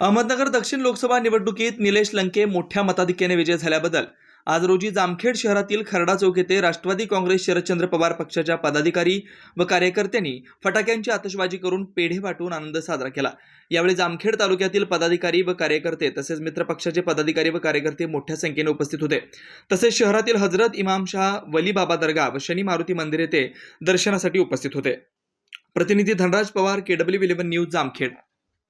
अहमदनगर दक्षिण लोकसभा निवडणुकीत निलेश लंके मोठ्या मताधिक्याने विजय झाल्याबद्दल. आज रोजी जामखेड शहरातील खरडा चौक येथे राष्ट्रवादी काँग्रेस शरदचंद्र पवार पक्षाच्या पदाधिकारी व कार्यकर्त्यांनी फटाक्यांची आतषबाजी करून पेढे वाटून आनंद साजरा केला. यावेळी जामखेड तालुक्यातील पदाधिकारी व कार्यकर्ते तसेच मित्र पक्षाचे पदाधिकारी व कार्यकर्ते मोठ्या संख्येने उपस्थित होते. तसेच शहरातील हजरत इमाम शाह वली बाबा दर्गा व शनी मारुती मंदिर येथे दर्शनासाठी उपस्थित होते. प्रतिनिधी Dhanraj Pawar KW eleven news Jamkhed.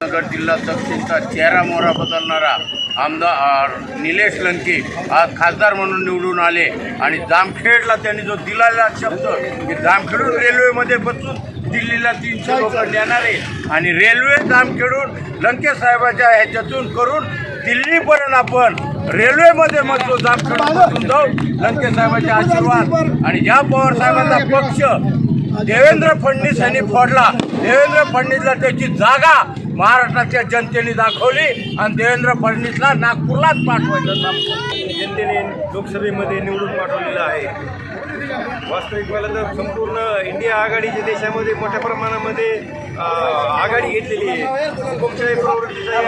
Nagar जिल्हा दक्षिणचा चेहरा मोहरा बदलणारा आमदार निलेश लंके आज खासदार म्हणून निवडून आले. आणि जामखेडला त्यांनी जो दिलेला शब्द की जामखेडून रेल्वेमध्ये बसून दिल्लीला तीनशे लोक नेणारे आणि रेल्वे जामखेडून लंके साहेबाच्या ह्याच्यातून करून दिल्लीपर्यंत आपण रेल्वेमध्ये मजतो जामखेडून बसून जाऊ लंके साहेबाचे आशीर्वाद आणि या पवार साहेबांचा पक्ष देवेंद्र फडणवीस यांनी फोडला. देवेंद्र फडणवीसला त्याची जागा महाराष्ट्राच्या जनतेने दाखवली आणि देवेंद्र फडणवीसला नागपूरलाच पाठवायचं जनतेने लोकसभेमध्ये निवडून पाठवलेलं आहे. वास्तविक मला तर संपूर्ण इंडिया आघाडीच्या देशामध्ये मोठ्या प्रमाणामध्ये आघाडी घेतलेली आहे. लोकशाही प्रवृत्तीचा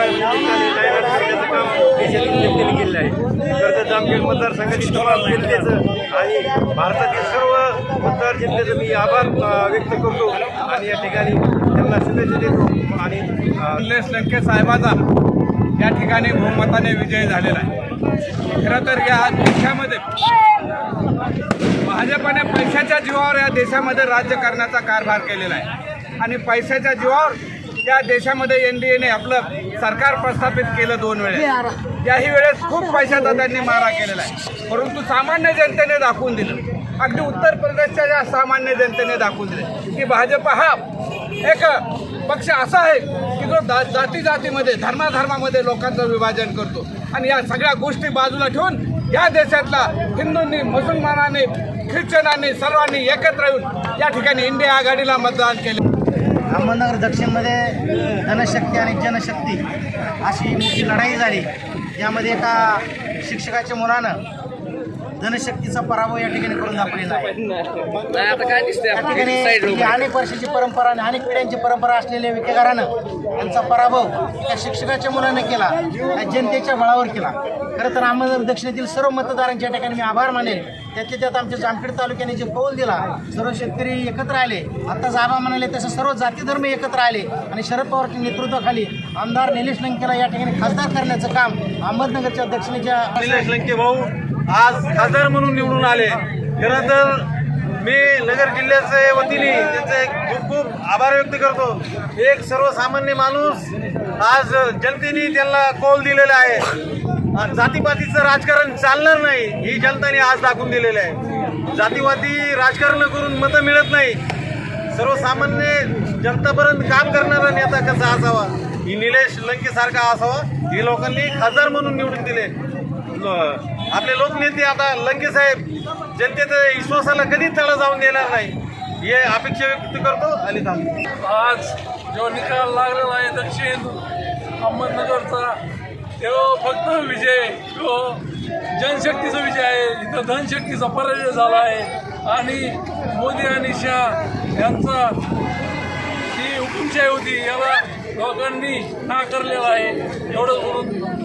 काम देशातील जनतेने केलेलं आहे. कर्जत जामखेड मतदारसंघातील तमाम जनतेचं आणि भारतातील सर्व मतदार जनतेचं मी आभार व्यक्त करतो. आणि या ठिकाणी त्यांना शुभेच्छा देतो. आणि अ, निलेश लंके साहेबाचा या ठिकाणी बहुमताने विजय झालेला आहे. खरं तर या देशामध्ये भाजपाने पैशाच्या जीवावर या देशामध्ये राज्य करण्याचा कारभार केलेला आहे. आणि पैशाच्या जीवावर या देशामध्ये एन डी एने आपलं सरकार प्रस्थापित केलं दोन वेळेस याही वेळेस खूप पैशाचा त्यांनी मारा केलेला आहे. परंतु सामान्य जनतेने दाखवून दिलं. अगदी उत्तर प्रदेशच्या या सामान्य जनतेने दाखवून दिले की भाजप हा एक पक्ष असा आहे की जो दा जाती जातीमध्ये धर्माधर्मामध्ये लोकांचं विभाजन करतो. आणि या सगळ्या गोष्टी बाजूला ठेवून या देशातला हिंदूंनी मुसलमानांनी ख्रिश्चनांनी सर्वांनी एकत्र येऊन या ठिकाणी इंडिया आघाडीला मतदान केले. अहमदनगर दक्षिणमध्ये धनशक्ती आणि जनशक्ती अशी मोठी लढाई झाली. यामध्ये एका शिक्षकाच्या मुलानं धनशक्तीचा पराभव या ठिकाणी करून दाखवलेला आहे. या ठिकाणी ही अनेक वर्षाची परंपरा आणि अनेक पिढ्यांची परंपरा असलेल्या विकेकारानं त्यांचा पराभव त्या शिक्षकाच्या मुलानं केला जनतेच्या बळावर केला. खरं तर अहमदनगर दक्षिणेतील सर्व मतदारांच्या ठिकाणी मी आभार मानेल त्यातल्या त्यात आमच्या जामखेड तालुक्याने जे कौल दिला सर्व शेतकरी एकत्र आले. आता आबा म्हणाले तसं सर्व जाती धर्म एकत्र आले आणि शरद पवारच्या नेतृत्वाखाली आमदार निलेश लंकेला या ठिकाणी खासदार करण्याचं काम अहमदनगरच्या दक्षिणेच्या निलेश लंके भाऊ आज खासदार म्हणून निवडून आले. खरं तर मी नगर जिल्ह्याच्या वतीने त्यांचे खूप खूप आभार व्यक्त करतो. एक सर्वसामान्य माणूस आज जनतेने त्यांना कौल दिलेला आहे. जातीपातीचं राजकारण चालणार नाही ही जनतेने आज दाखवून दिलेलं आहे. जातीवादी राजकारण करून मतं मिळत नाही. सर्वसामान्य जनतापर्यंत काम करणारा नेता कसा असावा? ही निलेश लंकेसारखा असावा ही लोकांनी खासदार म्हणून निवडून दिले. आपले लोकनेते आता लंके साहेब जनतेच्या विश्वासाला कधी तडा जाऊन देणार नाही. हे अपेक्षा व्यक्त करतो आणि थांबतो. आज जो निकाल लागलेला आहे दक्षिण अहमदनगरचा तो फक्त विजय तो जनशक्तीचा विजय आहे. इथं धनशक्तीचा पराजय झाला आहे. आणि मोदी आणि शाह यांचा ही हुकुमशाही होती याला लोकांनी नाकारलेला आहे. एवढंच बोलून